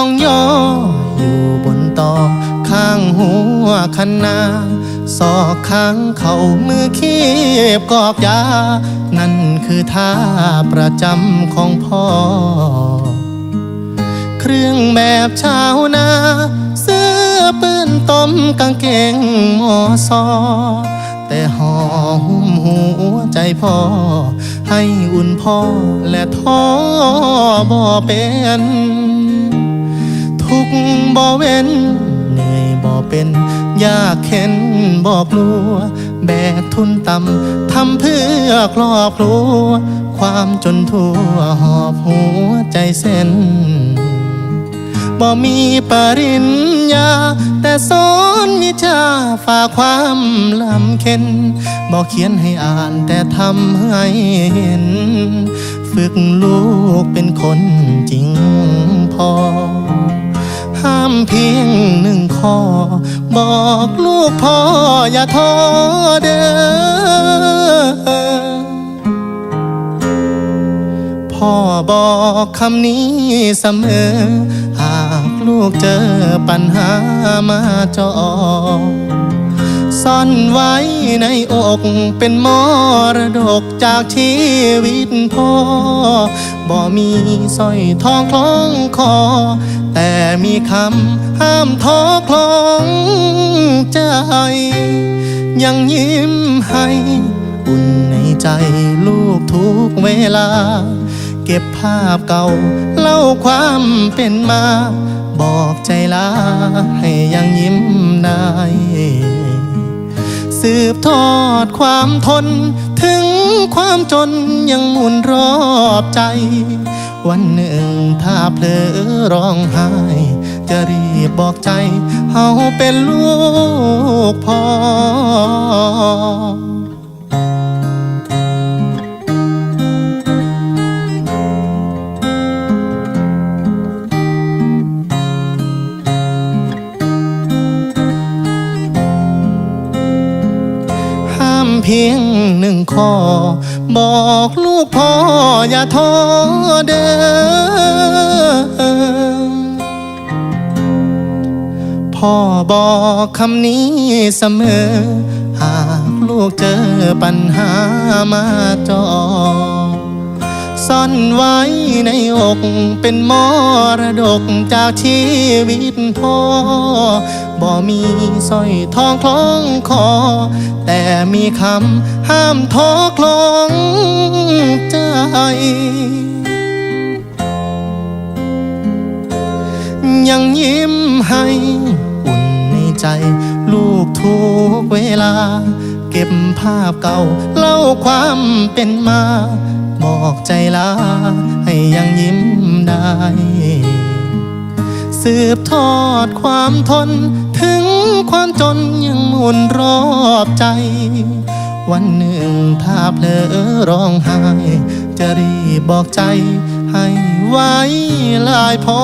ย่องย่ออยู่บนตอข้างหัวคันนาศอกข้างเขามือคีบกอกยา นั่นคือท่าประจำของพ่อ เครื่องแบบชาวนา เสื้อปืนต้มกางเกงมอซอแต่ห่อหุ้มหัวใจพ่อ ให้อุ่นพ่อและท้อบ่เป็น ทุกบ่เว้น เหนื่อยบ่เป็น ยากเข็นบ่กลัว แบกทุนต่ำทำเพื่อครอบครัว ความจนทั่วหอบหัวใจเส้นบ่มีปริญญา แต่สอนวิชาฝากความลำเค็นบ่เขียนให้อ่านแต่ทำให้เห็น ฝึกลูกเป็นคนจริงพอ พ่อ บอกลูกพ่ออย่าท้อเด้อพ่อบอกคำนี้เสมอ หากลูกเจอปัญหามาจอ ซ่อนไว้ในอกเป็นมรดกจากชีวิตพ่อ บ่มีสร้อยทองคล้องคอ แต่มีคำห้ามท้อคลองใจ ยังยิ้มให้อุ่นในใจลูกทุกเวลา เก็บภาพเก่าเล่าความเป็นมา บอกใจลาให้ยังยิ้มได้ สืบทอดความทน ถึงความจนยังหมุนรอบใจ วันหนึ่งถ้าเพลอร้องไห้ จะรีบบอกใจเฮาเป็นลูกพ่อ พียงหนึ่งข้อ บอกลูกพ่ออย่าท้อเด้อพ่อบอกคำนี้เสมอ หากลูกเจอปัญหามาจอ ซ่อนไว้ในอกเป็นมรดกจากชีวิตพ่อ บ่มีสร้อยทองคล้องคอ แต่มีคำห้ามท้อคลองใจยังยิ้มให้อุ่นในใจ ลูกทุกเวลา เก็บภาพเก่า เล่าความเป็นมา บอกใจลาให้ยังยิ้มได้ สืบทอดความทน ถึงความจนยังหมุนรอบใจ วันหนึ่งถ้าเผลอร้องไห้ จะรีบบอกใจให้ไว้ลายพอ